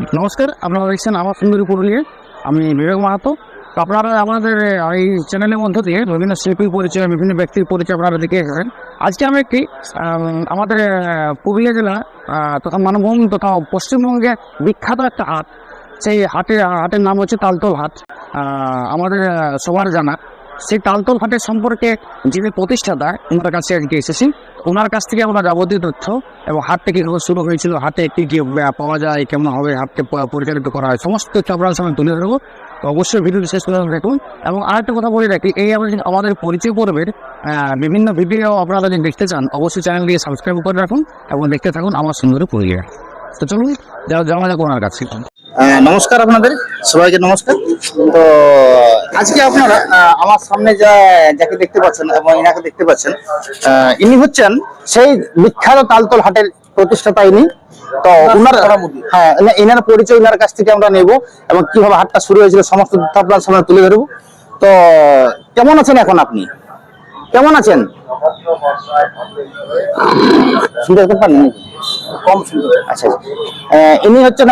নমস্কার, আপনারা দেখছেন আমার সুন্দরী পুরুলিয়া। আমি বিবেক মাহাতো। আপনারা আমাদের এই চ্যানেলের মধ্য দিয়ে বিভিন্ন শিল্পীর পরিচয়, বিভিন্ন ব্যক্তির পরিচয় আপনারা দেখে এসেছেন। আজকে আমি একটি আমাদের পুরুলিয়া জেলা তথা মানভূম তথা পশ্চিমবঙ্গের বিখ্যাত একটা হাট। সেই হাটের হাটের নাম হচ্ছে তালতল হাট। আমাদের সবার জানা। সেই তালতল হাটের সম্পর্কে যিনি প্রতিষ্ঠাতা ওনার কাছে আজকে এসেছি। ওনার কাছ থেকে আমরা যাবতীয় তথ্য এবং হাটটা কীভাবে শুরু হয়েছিল, হাটে কী কী পাওয়া যায়, কেমন হবে, হাটকে পরিচালিত করা হয়, সমস্ত তথ্য আপনার সামনে তুলে ধরবো। তো অবশ্যই ভিডিওটি শেষ করে দেখুন। এবং আরেকটা কথা বলে রাখি, এই আমাদের আমাদের পরিচয় পর্বের বিভিন্ন ভিডিও আপনারা যদি দেখতে চান, অবশ্যই চ্যানেলটিকে সাবস্ক্রাইব করে রাখুন এবং দেখতে থাকুন আমার সুন্দর পরিচয় তো চলুন যাওয়া যাক ওনার কাছে। নমস্কার আপনাদের সবাইকে নমস্কার। তো আজকে আপনারা আমার সামনে যা যাকে দেখতে পাচ্ছেন এবং ইনাকে দেখতে পাচ্ছেন আহ, ইনি হচ্ছেন সেই বিখ্যাত তালতল হাটের প্রতিষ্ঠাতা ইনি। তো উনার হ্যাঁ ইনার পরিচয় ইনার কাছ থেকে আমরা নেব এবং কীভাবে হাটটা শুরু হয়েছিল সমস্ত তথ্য আপনার সামনে তুলে ধরবো। তো কেমন আছেন এখন আপনি? কেমন আছেন? শুনতে পারেন নাকি? কম শুনতে আচ্ছা। ইনি হচ্ছেন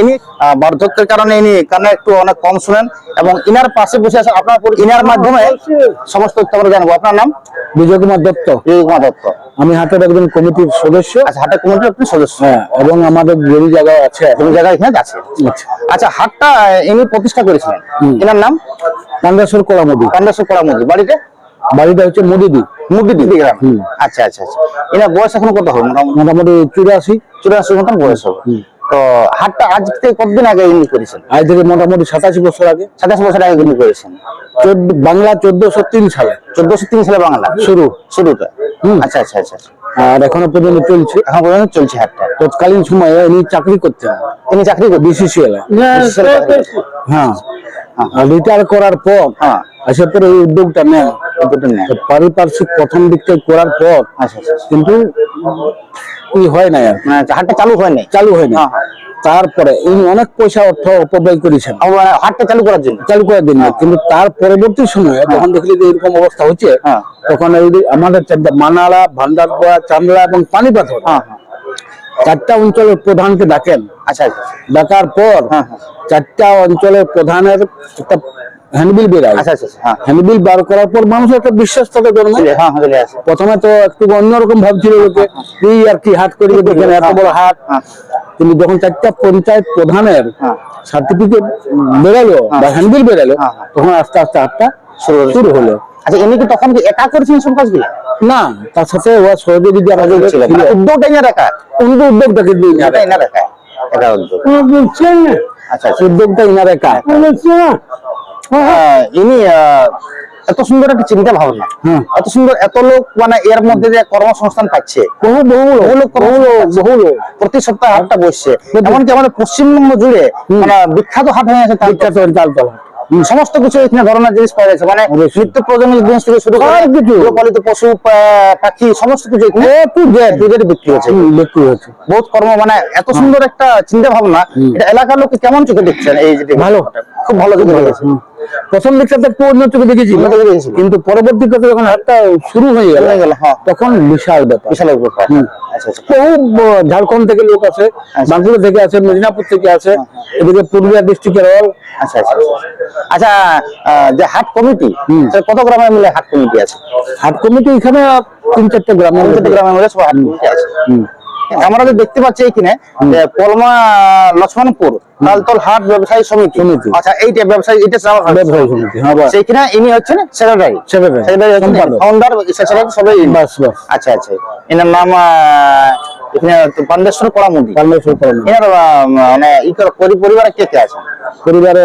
ইনি বার্ধক্যের কারণে ইনি কানে একটু অনেক কম শুনেন এবং ইনার পাশে বসে আছেন আপনার ইনার মাধ্যমে সমস্ত তথ্য আমরা জানব। আপনার নাম? বিজয় কুমার দত্ত। বিজয় কুমার দত্ত। আমি হাটের একজন কমিটির সদস্য। আচ্ছা হাটের কমিটির আপনি সদস্য। হ্যাঁ এবং আমাদের জমি জায়গা আছে। কোনো জায়গায় এখানে আছে। আচ্ছা। আচ্ছা হাটটা ইনি প্রতিষ্ঠা করেছিলেন। এনার নাম? কান্দাসর কলামদি। কান্দাসুর কলামুদি। বাড়িতে? বাড়িটা হচ্ছে মুদিদি মুদিদি গ্রাম। হুম। আচ্ছা আচ্ছা আচ্ছা। এনার বয়স এখন কত হবে? মোটামুটি? চুরাশি। চুরাশি মতন বয়স হবে। হুম। তো হাটটা আজ থেকে কতদিন আগে ইনি করেছেন? আজ থেকে মোটামুটি সাতাশি বছর আগে। সাতাশ বছর আগে ইনি করেছেন। চোদ্দ বাংলা চোদ্দশো তিন সালে। চোদ্দশো তিন সালে বাংলা? শুরু। শুরুটা হুম। আচ্ছা আচ্ছা আচ্ছা আচ্ছা। আর এখনও পর্যন্ত চলছে। এখন পর্যন্ত চলছে হাটটা? তৎকালীন সময়ে ইনি চাকরি করতেন। তিনি চাকরি করবেন বিসিসিএল হ্যাঁ রিটায়ার করার পর হ্যাঁ। আসার পরে এই উদ্যোগটা। তো পারিপার্শ্বিক প্রথম দিক থেকে করার পর আচ্ছা আচ্ছা আচ্ছা। কিন্তু কি হয় না আর। মানে হাটটা চালু হয়নি চালু হয়নি হ্যাঁ, হ্যাঁ। তারপরে ইনি অনেক পয়সা অর্থ অপব্যয় করেছেন মানে হাটটা চালু করার জন্য চালু করে দিন কিন্তু তার পরবর্তী সময়ে যখন দেখলি যে এরকম অবস্থা হচ্ছে হ্যাঁ। তখন আমাদের মানালা ভান্ডারপোয়া চান্দলা এবং পানিপাথর হ্যাঁ হ্যাঁ চারটা অঞ্চলের প্রধানকে ডাকেন আচ্ছা আচ্ছা ডাকার পর হ্যাঁ, হ্যাঁ। চারটা অঞ্চলের প্রধানের একটা হ্যান্ডবিল বেরায় আচ্ছা আচ্ছা আচ্ছা, হ্যাঁ। হ্যান্ডবিল বার করার পর মানুষের একটা বিশ্বাস থাকে জন্মে। হ্যাঁ হ্যাঁ, আসে প্রথমে তো একটু অন্যরকম ভাবছিল লোকে কি আর কি হাট করবে দেখেন এত বড় হাট। কিন্তু যখন চারটা পঞ্চায়েত প্রধানের। সার্টিফিকেট বেরালো বা হ্যান্ডবিল বেরালো। তখন আস্তে আস্তে হাটটা শুরু হলো। আচ্ছা এমনি কি তখন কি একা করেছিলেন সব কাজগুলো? না তার সাথে ও সহযোগী যারা ছিল মানে উদ্যোগটা এনার একা? কিন্তু উদ্যোগটা কিন্তু ইনার এটা একা। উদ্যোগ। আচ্ছা আচ্ছা। উদ্যোগটা একা। হ্যাঁ, ইনি আহ, এত সুন্দর একটা চিন্তা ভাবনা। এত সুন্দর এত লোক মানে এর মধ্যে যে কর্মসংস্থান পাচ্ছে। বহু বহু বহু লোক বহু লোক বহু প্রতি সপ্তাহে হাটটা বসছে। এমনকি আমাদের পশ্চিমবঙ্গ জুড়ে মানে বিখ্যাত হাট হয়ে আছে বিখ্যাত তালতলা। সমস্ত কিছু এখানে ধরনের জিনিস পাওয়া যাচ্ছে। মানে নিত্য প্রয়োজনীয় জিনিস থেকে শুরু করে কিছু। গৃহপালিত পশু পাখি সমস্ত কিছু এখানে দুধের বিক্রি হচ্ছে। বিক্রি হচ্ছে। বহুত কর্ম মানে এত সুন্দর একটা চিন্তা ভাবনা। এটা এলাকার লোক কেমন চোখে দেখছেন এই যে ভালো। খুব ভালো চোখে দেখেছে। প্রথম তো একটু অন্য চোখে দেখেছি। কিন্তু পরবর্তী কথা যখন হাটটা শুরু হয়ে গেল হয়ে হ্যাঁ। তখন বিশাল ব্যাপার বিশাল ব্যাপার। আচ্ছা আচ্ছা বহু ঝাড়খণ্ড থেকে লোক আছে বাঁকুড়া থেকে আছে মেদিনীপুর থেকে আছে এদিকে পুরুলিয়া ডিস্ট্রিক্টের আচ্ছা আচ্ছা আচ্ছা। আচ্ছা যে হাট কমিটি। কত গ্রামে মিলে হাট কমিটি আছে হাট কমিটি এখানে তিন চারটে গ্রামের মধ্যে। মিলে সব হাট কমিটি আছে। আমরা যে দেখতে পাচ্ছি এখানে যে পলমা লক্ষ্মণপুর লালতল হাট ব্যবসায়ী সমিতি। আচ্ছা এইটা ব্যবসায়ী এটা হয়। ব্যবসায়ী সমিতি হ্যাঁ সেইখানে ইনি হচ্ছেন সেক্রেটারি সেক্রেটারি। ফাউন্ডার সেক্রেটারি সবাই। বাস বাস আচ্ছা আচ্ছা এনার নাম এখানে পান্ডেশ্বর মানে পরিবারে কে কে আছে? পরিবারে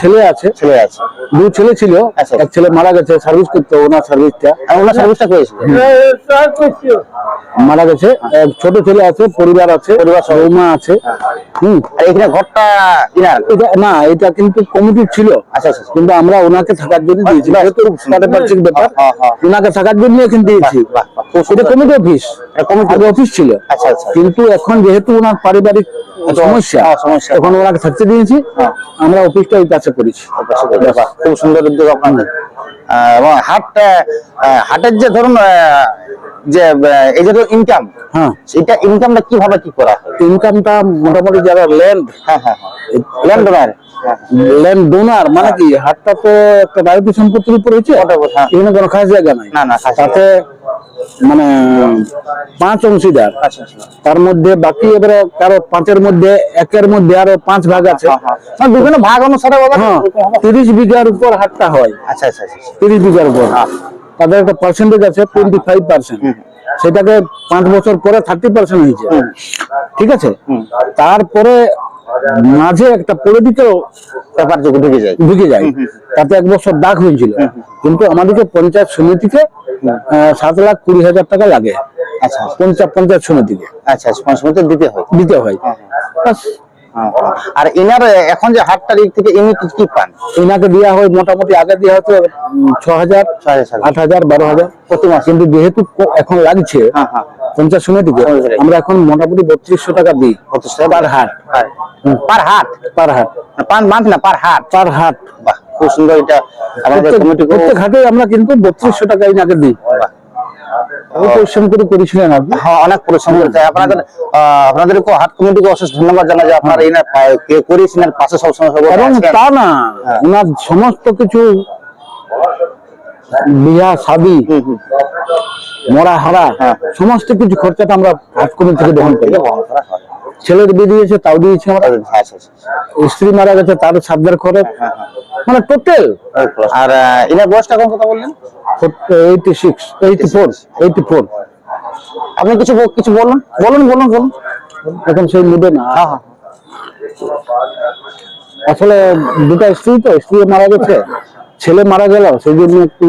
ছেলে আছে। ছেলে আছে। দু ছেলে ছিল আচ্ছা। এক ছেলে মারা গেছে সার্ভিস করতো ওনার সার্ভিসটা ওনার সার্ভিসটা করেছিল। মারা গেছে ছোট ছেলে আছে পরিবার আছে পরিবার বৌমা আছে। হুম। আর এখানে ঘরটা ইনার এটা না এটা কিন্তু কমিটি ছিল। আচ্ছা আচ্ছা কিন্তু আমরা ওনাকে থাকার জন্য দিয়েছি। ব্যাপার হ্যাঁ, হ্যাঁ। ওনাকে থাকার জন্য কিন্তু দিয়েছি। এটা কমিটি অফিস আগে অফিস ছিল। আচ্ছা আচ্ছা। কিন্তু এখন যেহেতু ওনার পারিবারিক সমস্যা হ্যাঁ, সমস্যা। তখন ওনাকে থাকতে দিয়েছি। হ্যাঁ। আমরা অফিসটা ওই কাছে করেছি। খুব সুন্দর উদ্যোগ আপনাদের। এবং হাট আহ, হাটের যে ধরুন যে এই যে ইনকাম হ্যাঁ। এটা ইনকামটা কীভাবে কি করা হয়? ইনকামটা মোটামুটি যারা ল্যান্ড হ্যাঁ হ্যাঁ ল্যান্ড ডোনার মানে কি হাটটা তো একটা বাড়িতে সম্পত্তির উপর হয়েছে। হ্যাঁ। এখানে কোনো খাস জায়গা নাই। না না তাতে মানে পাঁচ অংশীদার। আচ্ছা আচ্ছা। তার মধ্যে বাকি এবারে কারও পাঁচের মধ্যে একের মধ্যে আরও পাঁচ ভাগ আছে। হ্যাঁ, হ্যাঁ। মানে বিভিন্ন ভাগ অনুসারে হ্যাঁ তিরিশ বিঘার উপর হাটটা হয়। আচ্ছা আচ্ছা আচ্ছা। তিরিশ বিঘার উপর। হ্যাঁ। তাদের একটা পার্সেন্টেজ আছে টোয়েন্টি ফাইভ পার্সেন্ট সেটাকে পাঁচ বছর পরে থার্টি পার্সেন্ট হয়েছে। ঠিক আছে? তারপরে মাঝে একটা পলিটিক্যাল ব্যাপার ঢুকে যায় ঢুকে যায় তাতে এক বছর দাগ হয়েছিল। কিন্তু আমাদেরকে পঞ্চায়েত সমিতিকে সাত লাখ কুড়ি হাজার টাকা লাগে। আচ্ছা আচ্ছা। পঞ্চায়েত পঞ্চায়েত সমিতিকে। আচ্ছা আচ্ছা দিতে হয়। দিতে হয়। আর এনার এখন যে হাট তারিখ থেকে ইনি কি কি পান? এনাকে দেওয়া হয় মোটামুটি আগে দেওয়া হতো ছ হাজার। আট হাজার বারো হাজার প্রতি মাস। কিন্তু যেহেতু এখন লাগছে পঞ্চাশ পঞ্চায়েত সমিতিকে আমরা এখন মোটামুটি বত্রিশশো টাকা দিই পার হাট। পার হাট পার হাট পার মান্থ না পার হাট পার হাট বাহ খুব সুন্দর এটা আমাদের কমিটি প্রত্যেক হাটে আমরা কিন্তু বত্রিশশো টাকা এনাকে দিই। পরিশ্রম করে করেছিলেন আপনি হ্যাঁ অনেক পরিশ্রম করতে আপনাদের আপনাদেরকে হাট কমিটিকে অশেষ ধন্যবাদ জানাই যে আপনারা এনার করেছেন এর পাশে সবসময় সবাই এবং তা না হ্যাঁ। ওনার সমস্ত কিছু বিয়া শাদি। মরা হারা হ্যাঁ। সমস্ত কিছু খরচাটা আমরা হাট কমিটি থেকে বহন করি ছেলের বিয়ে দিয়েছে তাও দিয়েছে আমরা। আচ্ছা, আচ্ছা, আচ্ছা। স্ত্রী মারা গেছে তার সাবধার খরচ। হ্যাঁ, হ্যাঁ। মানে টোটাল আর এনার বয়সটা কোন কথা বললেন? Eighty six eighty four eighty four আপনি কিছু কিছু বলুন। বলুন বলুন বলুন। এখন সেই মুদে না। হ্যাঁ হ্যাঁ। আসলে দুটা স্ত্রী তো স্ত্রী মারা গেছে ছেলে মারা গেল সেই জন্য একটু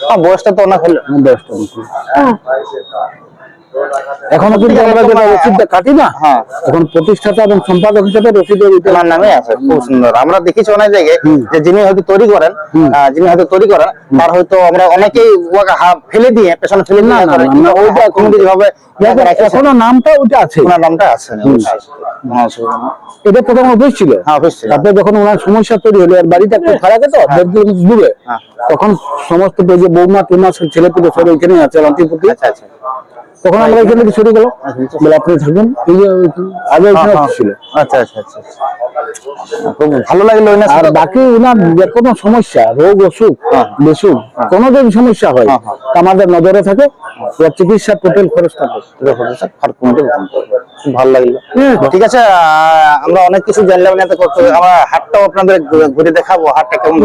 হ্যাঁ, বয়সটা তো অনেক হলো। ব্যস্ত আছি। এখনও কিন্তু আমরা যেটা রসিদটা কাটি না হ্যাঁ। এখন প্রতিষ্ঠাতা এবং সম্পাদক হিসেবে রসিদের নামে আছে খুব সুন্দর। আমরা দেখেছি অনেক জায়গায় যে যিনি হয়তো তৈরি করেন যিনি হয়তো তৈরি করেন তার হয়তো আমরা অনেকেই ওকে ফেলে দিয়ে পেছনে ফেলে না, ওইটা ওইটা এখনও নামটা ওটা আছে। ওনার নামটা আছে নেই। এটা প্রথম অফিস ছিল। হ্যাঁ তারপরে যখন ওনার সমস্যা তৈরি হলো আর বাড়িটা একটু খারাপ তো দেড় কিলোমিটার দূরে। হ্যাঁ। তখন সমস্ত যে বৌমা টুমা ছেলে পুলে সব এখানে আছে রান্তিপুতি আচ্ছা আচ্ছা। তখন আমরা এখানে থেকে শুরু গেলাম বলে আপনি থাকবেন। এই যে আগে হ্যাঁ, অফিস ছিল। আচ্ছা আচ্ছা আচ্ছা আচ্ছা। খুব ভালো লাগল আর বাকি ওনার যে কোনো সমস্যা রোগ অসুখ হ্যাঁ। বেসুখ কোনো যদি সমস্যা হয়। হ্যাঁ, হ্যাঁ। আমাদের নজরে থাকে। ওর চিকিৎসার টোটাল খরচটা ভালো লাগল। ঠিক আছে আমরা অনেক কিছু জানলাম না করতে আমরা হাটটাও আপনাদের ঘুরে- দেখাবো হাটটা কেমন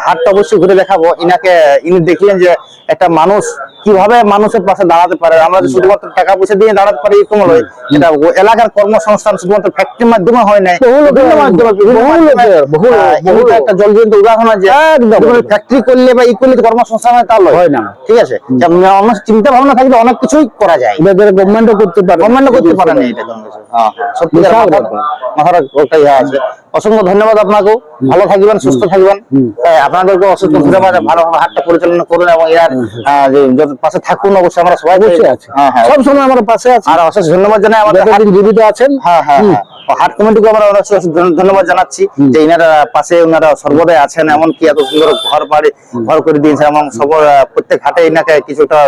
হাটটা অবশ্যই ঘুরে দেখাবো। ইনাকে ইনি দেখলেন যে একটা মানুষ কীভাবে মানুষের পাশে দাঁড়াতে পারে। আমরা শুধুমাত্র টাকা পয়সা দিয়ে দাঁড়াতে পারি এরকম নয়। এটা এলাকার কর্মসংস্থান শুধুমাত্র ফ্যাক্টরির মাধ্যমে হয় না বহু লোকের- বিভিন্ন মাধ্যমে, বিভিন্ন বহু মাধ্যমে, লোকের, বহু- আহ, বহু এমনিতে লোক। একটা জলজন্ত উদাহরণ আছে। ফ্যাক্টরি করলে বা ই করলে কর্মসংস্থান হয় তা হয় না। ঠিক আছে? চিন্তা ভাবনা থাকলে অনেক কিছুই করা যায়। এদের গভর্নমেন্টও করতে পারে। গভর্নমেন্ট করতে পারে না এটা কিছু। হ্যাঁ, হ্যাঁ, মাথার ওটাই আছে? অসংখ্য ধন্যবাদ আপনাকেও। ভালো থাকবেন সুস্থ থাকবেন। আপনাদেরকে অসংখ্য ধন্যবাদ ভালোভাবে হাটটা পরিচালনা করুন এবং এর পাশে থাকুন অবশ্যই আমরা সবাই অবশ্যই আছে। হ্যাঁ হ্যাঁ। সব সময় আমার পাশে আছে। আর অশেষ ধন্যবাদ জানাই আমাদের জীবিত আছেন হ্যাঁ হ্যাঁ হ্যাঁ। হাট কমিটিকে আমরা ধন্যবাদ জানাচ্ছি যে ইনারা পাশে ওনারা সর্বদাই আছেন এমনকি এত সুন্দর ঘর বাড়ি ঘর করে দিয়েছেন এবং সব প্রত্যেক হাটে ইনাকে কিছুটা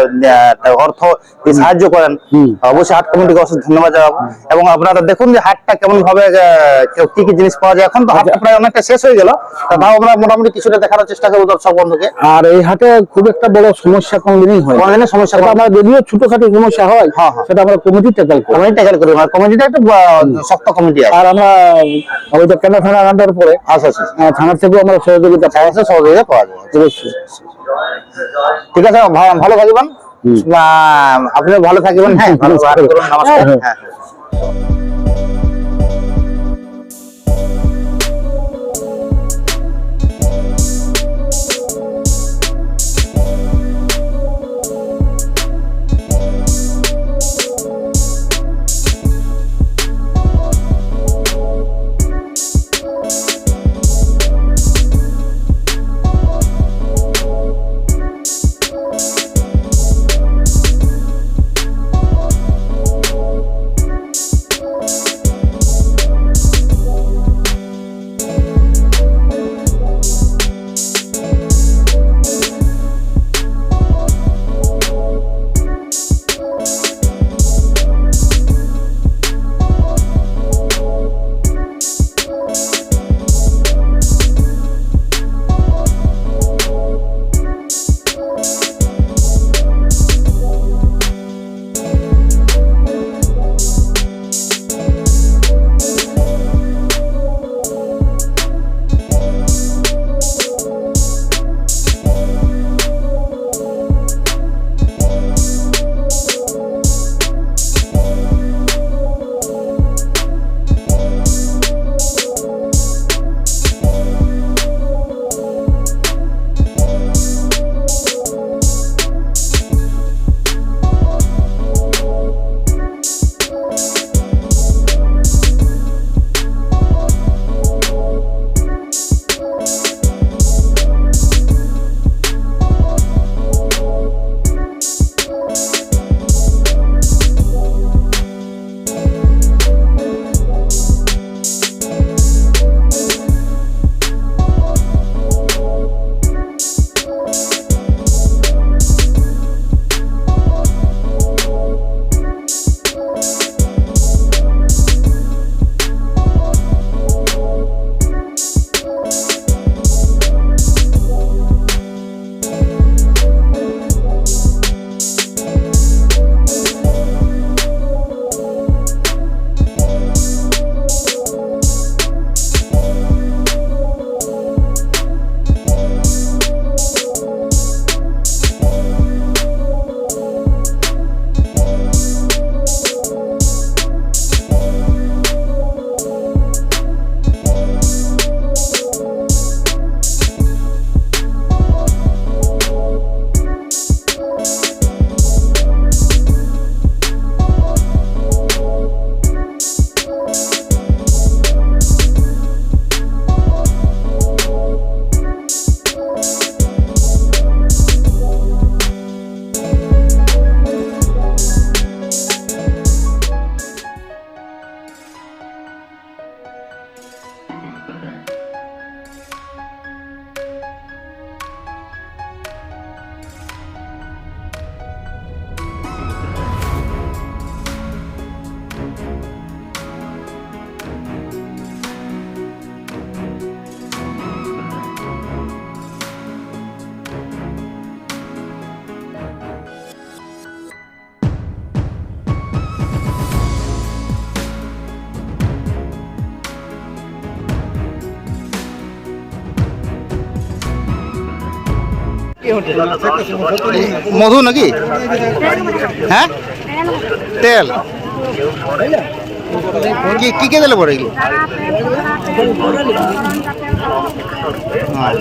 অর্থ সাহায্য করেন। অবশ্যই হাট কমিটিকে অশেষ ধন্যবাদ জানাব। এবং আপনারা দেখুন যে হাটটা কেমন ভাবে কি কি জিনিস পাওয়া যায়। এখন তো হাটটা প্রায় অনেকটা শেষ হয়ে গেল তাও আমরা মোটামুটি কিছুটা দেখানোর চেষ্টা করব দর্শক বন্ধুকে। আর এই হাটে খুব একটা বড় সমস্যা কোনদিনই হয় না। কোনদিনের সমস্যা আমরা যদিও ছোটখাটো সমস্যা হয় হ্যাঁ, হ্যাঁ। সেটা আমরা কমিটি ট্যাকেল করি। কমিটি ট্যাকেল করি মানে কমিটিটা একটু শক্ত কমিটি আর আমরা ওই তো কেন্দ্র থানার আন্ডার পরে আচ্ছা আচ্ছা আচ্ছা। থানার থেকেও আমরা সহযোগিতা পাই। সমস্যা সহযোগিতা পাওয়া যায়। ঠিক আছে ভালো থাকবেন। আপনিও ভালো থাকবেন হ্যাঁ। ভালো থাকবেন নমস্কার হ্যাঁ, মধু নাকি হ্যাঁ তেল কি কি কে দিলে পরে হ্যাঁ।